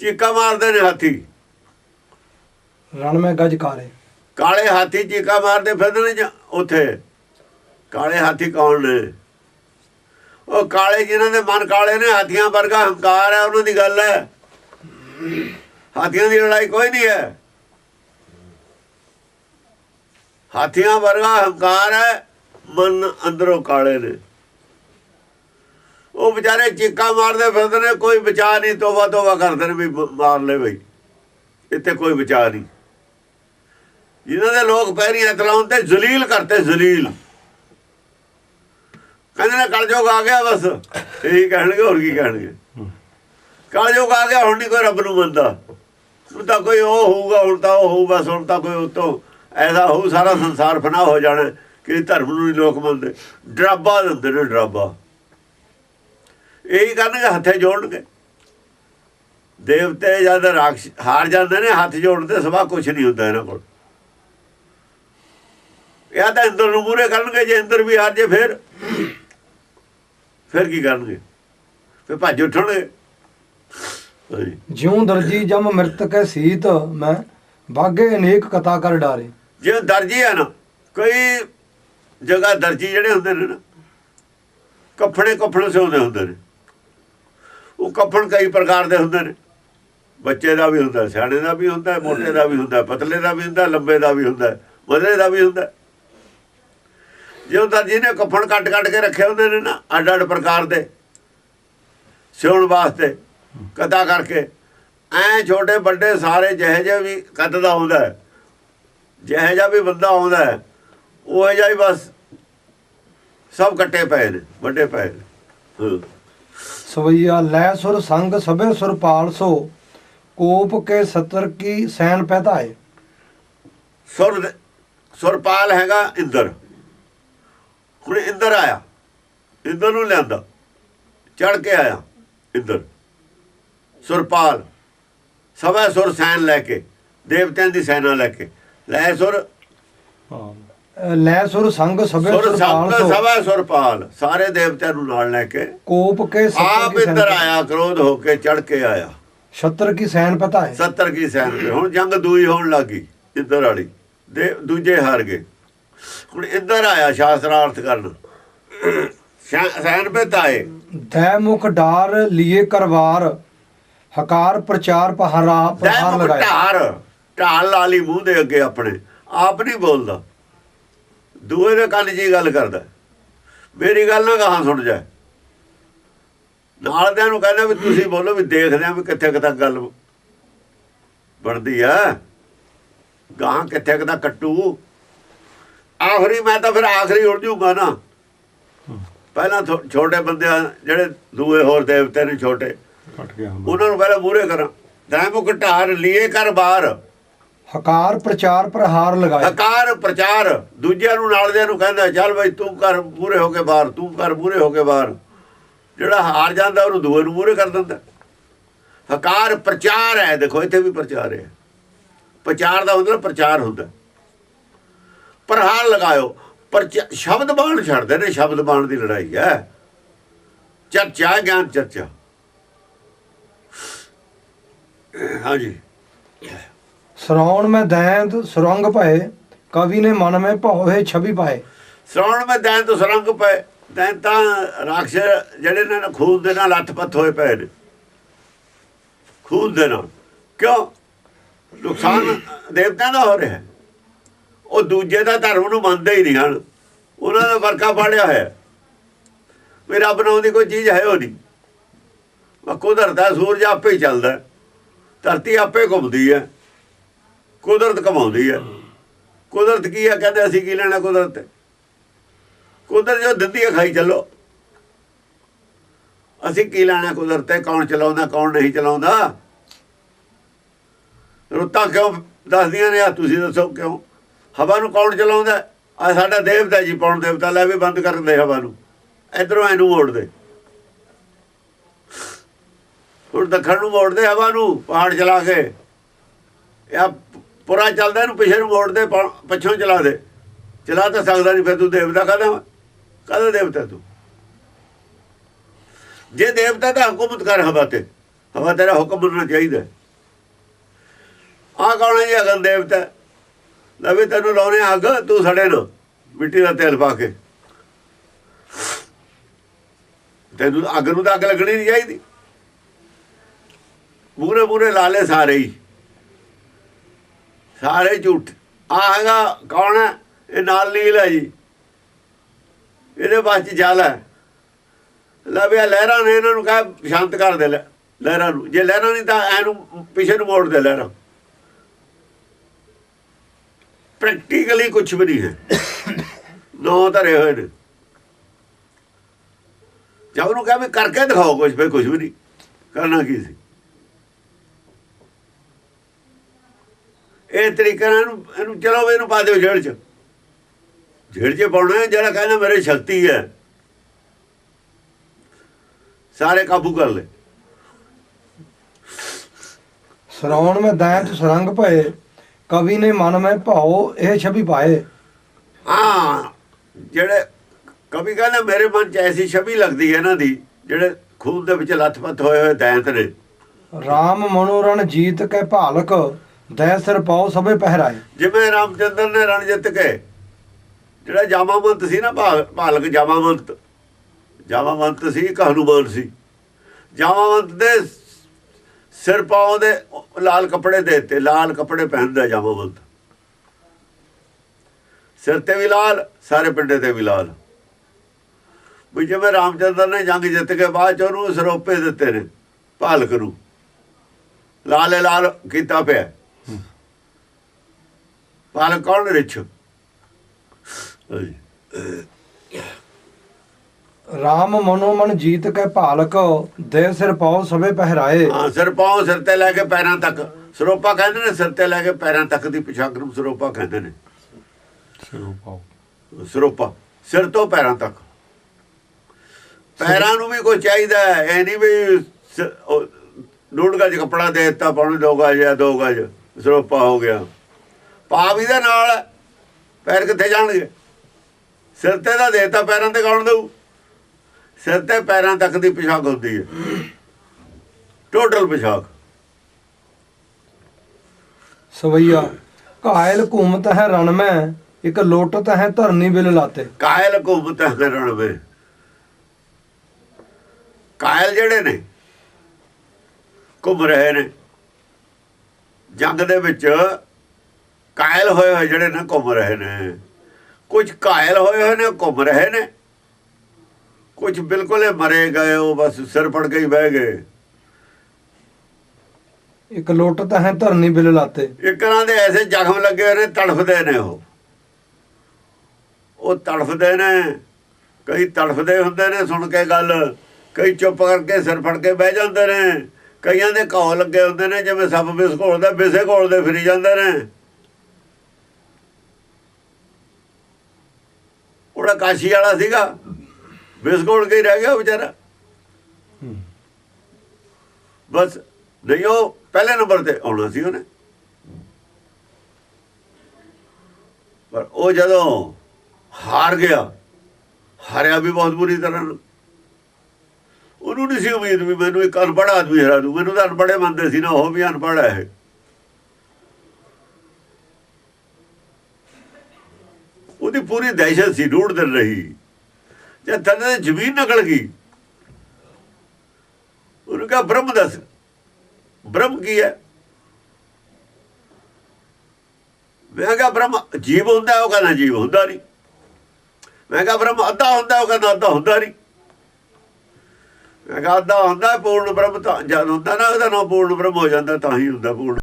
ਚੀਕਾ ਮਾਰਦੇ ਨੇ ਹਾਥੀ। ਰਣ ਮੈਂ ਗੱਜ ਕਾਰੇ ਕਾਲੇ ਹਾਥੀ ਚੀਕਾ ਮਾਰਦੇ ਫਿਰਦੇ ਨੇ ਉੱਥੇ? ਕਾਲੇ ਹਾਥੀ ਕੌਣ ਨੇ? ਉਹ ਕਾਲੇ ਜਿਨ੍ਹਾਂ ਦੇ ਮਨ ਕਾਲੇ ਨੇ ਹਾਥੀਆਂ ਵਰਗਾ ਹੰਕਾਰ ਹੈ ਉਹਨਾਂ ਦੀ ਗੱਲ ਹੈ। ਹਾਥੀਆਂ ਦੀ ਲੜਾਈ ਕੋਈ ਨਹੀਂ ਹੈ। ਹਾਥੀਆਂ ਵਰਗਾ ਹੰਕਾਰ ਹੈ ਮਨ ਅੰਦਰੋਂ ਕਾਲੇ ਨੇ। ਉਹ ਵਿਚਾਰੇ ਚੀਕਾਂ ਮਾਰਦੇ ਫਿਰਦੇ ਨੇ, ਕੋਈ ਬਚਾ ਨਹੀਂ, ਤੋਬਾ ਤੋਬਾ ਕਰਦੇ ਨੇ ਵੀ ਮਾਰ ਲੈ ਬਈ। ਇੱਥੇ ਕੋਈ ਬਚਾ ਨਹੀਂ। ਜਿਨ੍ਹਾਂ ਦੇ ਲੋਕ ਪੈਰੀਂ ਹੱਥ ਤੇ ਜ਼ਲੀਲ ਕਰਤੇ, ਜ਼ਲੀਲ। ਕਹਿੰਦੇ ਨੇ, ਕਲਯੁਗ ਆ ਗਿਆ ਬਸ। ਇਹੀ ਕਹਿਣਗੇ, ਹੋਰ ਕੀ ਕਹਿਣਗੇ। ਕਲਯੁਗ ਆ ਗਿਆ, ਹੁਣ ਨਹੀਂ ਕੋਈ ਰੱਬ ਨੂੰ ਮੰਨਦਾ। ਹੁਣ ਤਾਂ ਕੋਈ ਉਹ ਹੋਊਗਾ, ਹੁਣ ਤਾਂ ਉਹ ਹੋਊ, ਬਸ ਹੁਣ ਤਾਂ ਕੋਈ ਉਤੋਂ ਐਸਾ ਹੋਊ, ਸਾਰਾ ਸੰਸਾਰ ਫਨਾ ਹੋ ਜਾਣਾ, ਕਿ ਧਰਮ ਨੂੰ ਨਹੀਂ ਲੋਕ ਮੰਨਦੇ। ਡਰਾਬਾ ਦਿੰਦੇ ਨੇ, ਡਰਾਬਾ। ਇਹੀ ਕਰਨਗੇ ਹੱਥੇ ਜੋੜਨਗੇ। ਦੇਵਤੇ ਜਦ ਰਾਖਸ਼ ਹਾਰ ਜਾਂਦੇ ਨੇ ਹੱਥ ਜੋੜਦੇ ਸਵਾ ਕੁਝ ਨਹੀਂ ਹੁੰਦਾ ਇਹਨਾਂ ਕੋਲ। ਇਹ ਤਾਂ ਇੰਦਰ ਨੂੰ ਮੂਰੇ ਕਰਨਗੇ ਜੇ ਇੰਦਰ ਵੀ ਹਾਰ ਜੇ ਫਿਰ। ਫਿਰ ਕੀ ਕਰਨਗੇ? ਫਿਰ ਭੱਜ ਉੱਠਣਗੇ। ਜਿਉ ਦਰਜੀ ਜਮ ਮ੍ਰਿਤਕ ਸੀਤ ਮੈਂ ਬਾਗੇ ਅਨੇਕ ਕਥਾ ਕਰ ਡਾਰੇ। ਜੇ ਦਰਜੀ ਹੈ ਨਾ ਕਈ ਜਗ੍ਹਾ ਦਰਜੀ ਜਿਹੜੇ ਹੁੰਦੇ ਨੇ ਨਾ ਕੱਪੜੇ ਕੱਪੜੇ ਸਿਉਂਦੇ ਹੁੰਦੇ ਨੇ। ਉਹ ਕੱਪੜ ਕਈ ਪ੍ਰਕਾਰ ਦੇ ਹੁੰਦੇ ਨੇ। ਬੱਚੇ ਦਾ ਵੀ ਹੁੰਦਾ, ਸਿਆਣੇ ਦਾ ਵੀ ਹੁੰਦਾ, ਮੋਟੇ ਦਾ ਵੀ ਹੁੰਦਾ, ਪਤਲੇ ਦਾ ਵੀ ਹੁੰਦਾ, ਲੰਬੇ ਦਾ ਵੀ ਹੁੰਦਾ ਮਧਰੇ ਦਾ ਵੀ ਹੁੰਦਾ। ਜਿਉਂ ਦਰਜੀ ਜਿਹਨੇ ਕੱਪੜ ਕੱਟ ਕੱਟ ਕੇ ਰੱਖੇ ਹੁੰਦੇ ਨੇ ਨਾ, ਅੱਡ ਅੱਡ ਪ੍ਰਕਾਰ ਦੇ, ਸਿਉਣ ਵਾਸਤੇ, ਕਦਾ ਕਰਕੇ, ਐ ਛੋਟੇ ਵੱਡੇ ਸਾਰੇ ਜਿਹੇ ਜਿਹੇ ਵੀ ਕੱਦ ਦਾ ਹੁੰਦਾ ਹੈ, ਜਿਹੇ ਜਿਹਾ ਵੀ ਬੰਦਾ ਆਉਂਦਾ ਹੈ, ਉਹ ਜਿਹਾ ਹੀ ਬਸ ਸਭ ਕੱਟੇ ਪਏ ਨੇ, ਵੱਡੇ ਪਏ ਨੇ। ਹਾਂ। ਸਵਈਆ ਲੈ ਸੁਰ ਸੰਗ ਸਭੇ ਸੁਰ ਪਾਲ ਸੋ ਕੋਪ ਕੇ ਸਤਰ ਕੀ ਸੈਨ ਪੈਤਾਏ ਸੁਰ ਸੁਰਪਾਲ ਹੈਗਾ ਇੰਦਰ। ਹੁਣ ਇੰਦਰ ਆਇਆ। ਇੰਦਰ ਨੂੰ ਲਿਆਂਦਾ। ਚੜ ਕੇ ਆਇਆ ਇੰਦਰ। ਸੁਰਪਾਲ ਸਭਾ ਸੁਰ ਸੈਨ ਲੈ ਕੇ ਦੇਵਤਿਆਂ ਦੀ ਸੈਨਾ ਲੈ ਕੇ। ਲੈ ਸੁਰ। ਲੈ ਸੁਰ ਸੰਗ ਸਭੇ ਸੁਰ ਸੰਗ ਸਭਾ ਸੁਰਪਾਲ ਸਾਰੇ ਦੇਵਤਿਆਂ ਨੂੰ ਨਾਲ ਲੈ ਕੇ। ਕੋਪ ਕੇ ਆਪ ਇੰਦਰ ਆਇਆ ਕ੍ਰੋਧ ਹੋ ਕੇ ਚੜ ਕੇ ਆਇਆ। ਛਤਰ ਕੀ ਸੈਨ ਪੈਤਾਏ 70 ਕੀ ਸੈਨ ਹੁਣ ਜੰਗ ਦੂਈ ਹੋਣ ਲੱਗੀ ਇੰਦਰ ਵਾਲੀ। ਦੇ ਦੂਜੇ ਹਾਰ ਗਏ। ਹੁਣ ਇੰਦਰ ਆਇਆ ਸ਼ਾਸਤਰਾਰਥ ਕਰਨ। ਸੈਨ ਪੇ ਤਾਏ ਦੈ ਮੁਖ ਡਾਰ ਲੀਏ ਕਰਵਾਰ ਹਕਾਰ ਪ੍ਰਚਾਰ ਪਹਰਾ ਪ੍ਰਹਾਰ ਲਗਾਏ ਢਾਰ। ਢਾਲ ਲਾਲੀ ਮੂੰਹ ਦੇ ਅੱਗੇ ਆਪਣੇ। ਆਪ ਨਹੀਂ ਬੋਲਦਾ। ਦੂਏ ਦੇ ਕੰਨ 'ਚ ਹੀ ਗੱਲ ਕਰਦਾ। ਮੇਰੀ ਗੱਲ ਨਾ ਕਹਾਂ ਸੁਣ ਜਾ। ਨਾਲ ਨੂੰ ਕਹਿੰਦਾ ਵੀ ਤੁਸੀਂ ਬੋਲੋ ਵੀ ਦੇਖਦੇ ਆ ਵੀ ਕਿੱਥੇ ਕੁ ਤੱਕ ਗੱਲ ਬਣਦੀ ਆ। ਗਾਹਾਂ ਕਿੱਥੇ ਕੁ ਤੱਕ ਕੱਟੂ। ਆਖਰੀ ਮੈਂ ਤਾਂ ਫਿਰ ਆਖਰੀ ਉੜ ਜੂਗਾ ਨਾ। ਪਹਿਲਾਂ ਛੋਟੇ ਬੰਦੇ ਜਿਹੜੇ ਦੂਏ ਹੋਰ ਦੇਵਤੇ ਨੇ ਛੋਟੇ ਕੱਟ ਗਿਆ ਉਹਨਾਂ ਨੂੰ ਪਹਿਲਾਂ ਮੂਰੇ ਕਰਾਂ। ਦੈਮੁਖ ਢਾਰ ਲੀਏ ਕਰ ਬਾਹਰ। ਹਕਾਰ ਪ੍ਰਚਾਰ ਪ੍ਰਹਾਰ ਲਗਾਏ ਹਕਾਰ ਪ੍ਰਚਾਰ, ਦੂਜਿਆਂ ਨੂੰ ਨਾਲ ਦਿਆਂ ਨੂੰ ਕਹਿੰਦਾ, ਚੱਲ ਬਈ ਤੂੰ ਕਰ ਮੂਰੇ ਹੋ ਕੇ ਬਾਹਰ, ਤੂੰ ਕਰ ਮੂਰੇ ਹੋ ਕੇ ਬਾਹਰ। ਜਿਹੜਾ ਹਾਰ ਜਾਂਦਾ, ਉਹਨੂੰ ਦੂਏ ਨੂੰ ਮੂਰੇ ਕਰ ਦਿੰਦਾ। ਹਕਾਰ ਪ੍ਰਚਾਰ ਹੈ, ਦੇਖੋ, ਇੱਥੇ ਵੀ ਪ੍ਰਚਾਰ ਹੈ। ਪ੍ਰਚਾਰ ਦਾ ਹੁੰਦਾ ਪ੍ਰਚਾਰ ਹੁੰਦਾ। ਪ੍ਰਹਾਰ ਲਗਾਇਓ। ਪ੍ਰਚਾ, ਸ਼ਬਦ ਬਾਣ ਛੱਡਦੇ ਨੇ, ਸ਼ਬਦ ਬਾਣ ਦੀ ਲੜਾਈ ਹੈ। ਚਰਚਾ ਗਿਆਨ ਚਰਚਾ। ਹਾਂਜੀ। ਸਰੌਣ ਮੈਂ ਦੈਂਤ ਸੁਰੰਗ ਭਏ, ਕਵੀ ਨੇ ਮਨ ਮੈਂ ਭਉ ਛਵੀ ਪਾਏ। শ্রাਵਣ ਮੈਂ ਦੈਨ ਤੋਂ ਪਏ ਦੈਨ ਰਾਖਸ਼ ਜਿਹੜੇ ਨੇ ਖੂਨ ਦੇ ਨਾਲ ਲੱਥ-ਪੱਥ ਹੋਏ ਪਏ ਨੇ। ਖੂਨ ਦੇ ਨਾਲ। ਕਿਉਂ? ਨੁਕਸਾਨ ਦੇਵਤਿਆਂ ਦਾ ਹੋ ਰਿਹਾ ਉਹ ਦੂਜੇ ਦਾ ਧਰਮ ਨੂੰ ਮੰਨਦੇ ਹੀ ਨਹੀਂ ਹਨ। ਉਹਨਾਂ ਦਾ ਵਰਕਾ ਪਾੜਿਆ ਹੋਇਆ ਵੀ ਰੱਬ ਨਾਮ ਦੀ ਕੋਈ ਚੀਜ਼ ਹੈ ਉਹ ਨਹੀਂ। ਵਾ ਧਰਦਾ ਸੂਰਜ ਆਪੇ ਹੀ ਚੱਲਦਾ ਧਰਤੀ ਆਪੇ ਘੁੰਮਦੀ ਹੈ। ਕੁਦਰਤ ਕਮਾਉਂਦੀ ਹੈ। ਕੁਦਰਤ ਕੀ ਹੈ? ਕਹਿੰਦੇ ਅਸੀਂ ਕੀ ਲੈਣਾ ਕੁਦਰਤ? ਤੇ ਕੁਦਰਤ ਜੋ ਦਿੰਦੀ ਹੈ, ਖਾਈ ਚੱਲੋ। ਅਸੀਂ ਕੀ ਲੈਣਾ ਕੁਦਰਤ? ਤੇ ਕੌਣ ਚਲਾਉਂਦਾ, ਕੌਣ ਨਹੀਂ ਚਲਾਉਂਦਾ? ਰੁੱਤਾਂ ਕਿਉਂ ਦੱਸਦੀਆਂ ਨੇ? ਆ ਤੁਸੀਂ ਦੱਸੋ ਕਿਉਂ? ਹਵਾ ਨੂੰ ਕੌਣ ਚਲਾਉਂਦਾ? ਆ ਸਾਡਾ ਦੇਵਤਾ ਜੀ, ਪੌਣ ਦੇਵਤਾ, ਲੈ ਵੀ ਬੰਦ ਕਰ ਦੇ ਹਵਾ ਨੂੰ। ਇਧਰੋਂ ਇਹਨੂੰ ਮੋੜ ਦੇ ਹੁਣ ਦੱਖਣ ਨੂੰ ਮੋੜ ਦੇ ਹਵਾ ਨੂੰ, ਪਹਾੜ ਚਲਾ ਕੇ। ਇਹ ਪੁਰਾ ਚੱਲਦਾ ਇਹਨੂੰ ਪਿੱਛੇ ਨੂੰ ਮੋੜ ਦੇ ਪਿੱਛੋਂ ਚਲਾ ਦੇ। ਚਲਾ ਤਾਂ ਸਕਦਾ ਨਹੀਂ, ਫਿਰ ਤੂੰ ਦੇਵਤਾ ਕਹਦਾ ਕਹਦਾ ਦੇਵਤਾ ਤੂੰ? ਜੇ ਦੇਵਤਾ ਤਾਂ ਹਕੂਮਤ ਕਰ ਹਵਾ ਤੇ। ਹਵਾ ਤੇਰਾ ਹੁਕਮ ਮੰਨਣਾ ਚਾਹੀਦਾ। ਆ ਕੌਣ ਹੈ ਜੀ ਅਗਨ ਦੇਵਤਾ? ਲੈ ਤੈਨੂੰ ਲਾਉਣੇ ਅੱਗ, ਤੂੰ ਸੜੇ ਨਾ, ਮਿੱਟੀ ਦਾ ਤੇਲ ਪਾ ਕੇ। ਤੈਨੂੰ ਅੱਗ ਨੂੰ ਤਾਂ ਅੱਗ ਲੱਗਣੀ ਨਹੀਂ ਚਾਹੀਦੀ। ਮੂਰੇ ਮੂਰੇ ਲਾਲੇ ਸਾਰੇ ਹੀ। ਸਾਰੇ ਝੂਠ। ਆ ਹੈਗਾ ਕੌਣ ਹੈ? ਇਹ ਨਾਲ ਨੀਲ ਹੈ ਜੀ। ਇਹਦੇ ਬਾਅਦ ਚ ਜਲ ਹੈ। ਲੈ ਲਹਿਰਾਂ ਨੇ ਇਹਨਾਂ ਨੂੰ ਕਹਾ ਸ਼ਾਂਤ ਕਰ ਦੇ ਲੈ ਲਹਿਰਾਂ ਨੂੰ। ਜੇ ਲਹਿਰਾਂ ਨਹੀਂ ਤਾਂ ਇਹਨੂੰ ਪਿੱਛੇ ਨੂੰ ਮੋੜ ਦੇ ਲਹਿਰਾਂ। ਪ੍ਰੈਕਟੀਕਲੀ ਕੁਝ ਵੀ ਨਹੀਂ ਹੈ। ਨੌ ਧਰੇ ਹੋਏ ਨੇ। ਜਦ ਉਹਨੂੰ ਕਹਾਂ ਵੀ ਕਰਕੇ ਦਿਖਾਓ ਕੁਝ ਵੀ ਕੁਝ ਵੀ ਨਹੀਂ। ਕਰਨਾ ਕੀ ਸੀ? ਇਹ ਤਰੀਕੇ ਨਾਲ ਇਹਨੂੰ ਇਹਨੂੰ ਚਲੋ ਇਹਨੂੰ ਪਾ ਦਿਓ ਜੇਲ੍ਹ 'ਚ। ਜੇਲ੍ਹ 'ਚ ਪਾਉਣਾ ਜਿਹੜਾ ਕਹਿੰਦਾ ਮੇਰੇ ਸ਼ਕਤੀ ਹੈ। ਸਾਰੇ ਕਾਬੂ ਕਰ ਲੈ ਸਰਾਉਣ ਮੈਂ ਦੈਂਤ ਸਰੰਗ ਭਏ ਕਵੀ ਨੇ ਮਨ ਮੈਂ ਭਾਉ ਇਹ ਛਵੀ ਪਾਏ। ਹਾਂ ਜਿਹੜੇ ਕਵੀ ਕਹਿੰਦਾ ਮੇਰੇ ਮਨ 'ਚ ਐਸੀ ਛਵੀ ਲੱਗਦੀ ਹੈ ਇਹਨਾਂ ਦੀ ਜਿਹੜੇ ਖੂਨ ਦੇ ਵਿੱਚ ਲੱਥਪੱਥ ਹੋਏ ਹੋਏ ਦੈਂਤ ਨੇ। RAM ਮਨੋਰਣ ਜੀਤ ਕੇ ਭਾਲਕ ਦੈ ਸਿਰ ਪਾਉ ਸਭੇ ਪਹਿਰਾਏ। ਜਿਵੇਂ ਰਾਮਚੰਦਰ ਨੇ ਰਣ ਜਿੱਤ ਕੇ, ਜਿਹੜਾ ਜਾਮਾਵੰਤ ਸੀ ਨਾ ਭਾ- ਭਾਲਕ ਜਾਮਾਵੰਤ ਜਾਮਾਵੰਤ ਸੀ ਇੱਕ ਹਨੂਮਾਨ ਸੀ? ਜਾਮਾਵੰਤ ਦੇ ਸਿਰ ਪਾਉ ਦੇ ਲਾਲ ਕੱਪੜੇ ਦੇ ਦਿੱਤੇ, ਲਾਲ ਕੱਪੜੇ ਪਹਿਨਦਾ ਜਾਮਾਵੰਤ ਸਿਰ ਤੇ ਵੀ ਲਾਲ, ਸਾਰੇ ਪਿੰਡੇ ਤੇ ਵੀ ਲਾਲ। ਵੀ ਜਿਵੇਂ ਰਾਮਚੰਦਰ ਨੇ ਜੰਗ ਜਿੱਤ ਕੇ ਬਾਅਦ ਚ ਉਹਨੂੰ ਸਰੋਪੇ ਦਿੱਤੇ ਨੇ, ਭਾਲਕ ਨੂੰ। ਲਾਲੇ ਲਾਲ ਕੀਤਾ ਪਿਆ। ਭਾਲਕ ਕੌਣ ਰਿਛ ਹਾਂਜੀ। RAM ਮਨੋਮਨ ਜੀਤ ਕੇ ਭਾਲਕ ਦੇ ਸਿਰ ਪਾਉ ਸਭੇ ਪਹਿਰਾਏ ਹਾਂ ਸਿਰ ਪਾਉ ਸਿਰ ਤੇ ਲੈ ਕੇ ਪੈਰਾਂ ਤੱਕ ਸਰੋਪਾ ਕਹਿੰਦੇ ਨੇ ਸਿਰ ਤੇ ਲੈ ਕੇ ਪੈਰਾਂ ਤੱਕ ਦੀ ਪੋਸ਼ਾਕ ਨੂੰ ਸਰੋਪਾ ਕਹਿੰਦੇ ਨੇ ਸਰੋਪਾ ਸਿਰ ਤੋਂ ਪੈਰਾਂ ਤੱਕ ਪੈਰਾਂ ਨੂੰ ਵੀ ਕੋਈ ਚਾਹੀਦਾ ਹੈ ਇਹ ਨਹੀਂ ਵੀ ਡੂਢ ਗਜ ਕੱਪੜਾ ਦੇ ਦਿੱਤਾ ਪਾਉਣ ਦੋ ਗਜ ਜਾਂ ਦੋ ਗਜ ਸਰੋਪਾ ਹੋ ਗਿਆ। ਪਾ ਵੀ ਦੇ ਨਾਲ ਹੈ। ਪੈਰ ਕਿੱਥੇ ਜਾਣਗੇ? ਸਿਰ ਤੇ ਦਾ ਦੇਤਾ ਪੈਰਾਂ ਤੇ ਕੌਣ ਦਊ? ਸਿਰ ਤੇ ਪੈਰਾਂ ਤੱਕ ਦੀ ਪੋਸ਼ਾਕ ਹੁੰਦੀ ਹੈ। ਟੋਟਲ ਪੋਸ਼ਾਕ ਸਵਈਆ ਕਾਇਲ ਘੂਮਤ ਹੈ ਰਣ ਮੈਂ ਇੱਕ ਲੋਟਤ ਹੈ ਧਰਨੀ ਬਿਲ ਲਾਤੇ। ਕਾਇਲ ਘੁੰਮਤ ਕਰਨ ਵੇ ਕਾਇਲ ਜਿਹੜੇ ਨੇ ਘੁੰਮ ਰਹੇ ਨੇ। ਜੰਗ ਦੇ ਵਿੱਚ ਕਾਇਲ ਹੋਏ ਹੋਏ ਜਿਹੜੇ ਨੇ ਘੁੰਮ ਰਹੇ ਨੇ। ਕੁਝ ਕਾਇਲ ਹੋਏ ਹੋਏ ਨੇ ਘੁੰਮ ਰਹੇ ਨੇ। ਕੁਝ ਬਿਲਕੁਲ ਹੀ ਮਰੇ ਗਏ ਉਹ ਬਸ ਸਿਰ ਫੜ ਕੇ ਹੀ ਬਹਿ ਗਏ। ਇੱਕ ਲੋਟਤ ਹੈ ਧਰਨੀ ਬਿਲ ਲਾਤੇ। ਇੱਕ ਤਰ੍ਹਾਂ ਦੇ ਐਸੇ ਜ਼ਖਮ ਲੱਗੇ ਹੋਏ ਨੇ ਤੜਫਦੇ ਨੇ ਉਹ। ਉਹ ਤੜਫਦੇ ਨੇ ਕਈ ਤੜਫਦੇ ਹੁੰਦੇ ਨੇ ਸੁਣ ਕੇ ਗੱਲ ਕਈ ਚੁੱਪ ਕਰਕੇ ਸਿਰ ਫੜ ਕੇ ਬਹਿ ਜਾਂਦੇ ਨੇ। ਕਈਆਂ ਦੇ ਘਾव ਲੱਗੇ ਹੁੰਦੇ ਨੇ ਜਿਵੇਂ ਸੱਪ ਬਿਸ ਘੋਲਦਾ ਬਿਸੇ ਘੋਲਦੇ ਫਿਰੀ ਜਾਂਦੇ ਨੇ। ਉਹਦਾ ਕਾਸ਼ੀ ਵਾਲਾ ਸੀਗਾ। ਬਿਸ ਘੋਲ ਕੇ ਰਹਿ ਗਿਆ ਵਿਚਾਰਾ। ਬਸ ਨਹੀਂ ਉਹ ਪਹਿਲੇ ਨੰਬਰ ਤੇ ਆਉਣਾ ਸੀ ਉਹਨੇ। ਪਰ ਉਹ ਜਦੋਂ ਹਾਰ ਗਿਆ ਹਾਰਿਆ ਵੀ ਬਹੁਤ ਬੁਰੀ ਤਰ੍ਹਾਂ। ਨਾਲ। ਉਹਨੂੰ ਨਹੀਂ ਸੀ ਉਮੀਦ ਵੀ ਮੈਨੂੰ ਇੱਕ ਅਨਪੜ੍ਹ ਆਦਮੀ ਹਰਾ ਦੂ ਮੈਨੂੰ ਤਾਂ ਅਨਪੜ੍ਹੇ ਮੰਨਦੇ ਸੀ ਨਾ, ਉਹ ਵੀ ਅਨਪੜ੍ਹ ਹੈ ਉਹਦੀ ਪੂਰੀ ਦਹਿਸ਼ਤ ਸੀ, ਡੂਢ ਦਿਨ ਰਹੀ। ਜਦ ਥੱਲੇ ਜ਼ਮੀਨ ਨਿਕਲ ਗਈ। ਉਹਨੂੰ ਕਿਹਾ, ਬ੍ਰਹਮ ਦੱਸ, ਬ੍ਰਹਮ ਕੀ ਹੈ? ਮੈਂ ਕਿਹਾ, ਬ੍ਰਹਮ ਜੀਵ ਹੁੰਦਾ ਉਹ ਕਹਿੰਦਾ ਜੀਵ ਹੁੰਦਾ ਨਹੀਂ। ਮੈਂ ਕਿਹਾ, ਬ੍ਰਹਮ ਅੱਧਾ ਹੁੰਦਾ ਉਹ ਕਹਿੰਦਾ ਅੱਧਾ ਹੁੰਦਾ ਨਹੀਂ। ਮੈਂ ਕਿਹਾ ਹੁੰਦਾ ਪੂਰਨ ਬ੍ਰਹਮ ਤਾਂ ਜਦ ਹੁੰਦਾ ਨਾ, ਉਹਦਾ ਨਾਮ ਪੂਰਨ ਬ੍ਰਹਮ ਹੋ ਜਾਂਦਾ, ਤਾਂ ਹੀ ਹੁੰਦਾ ਪੂਰਨ।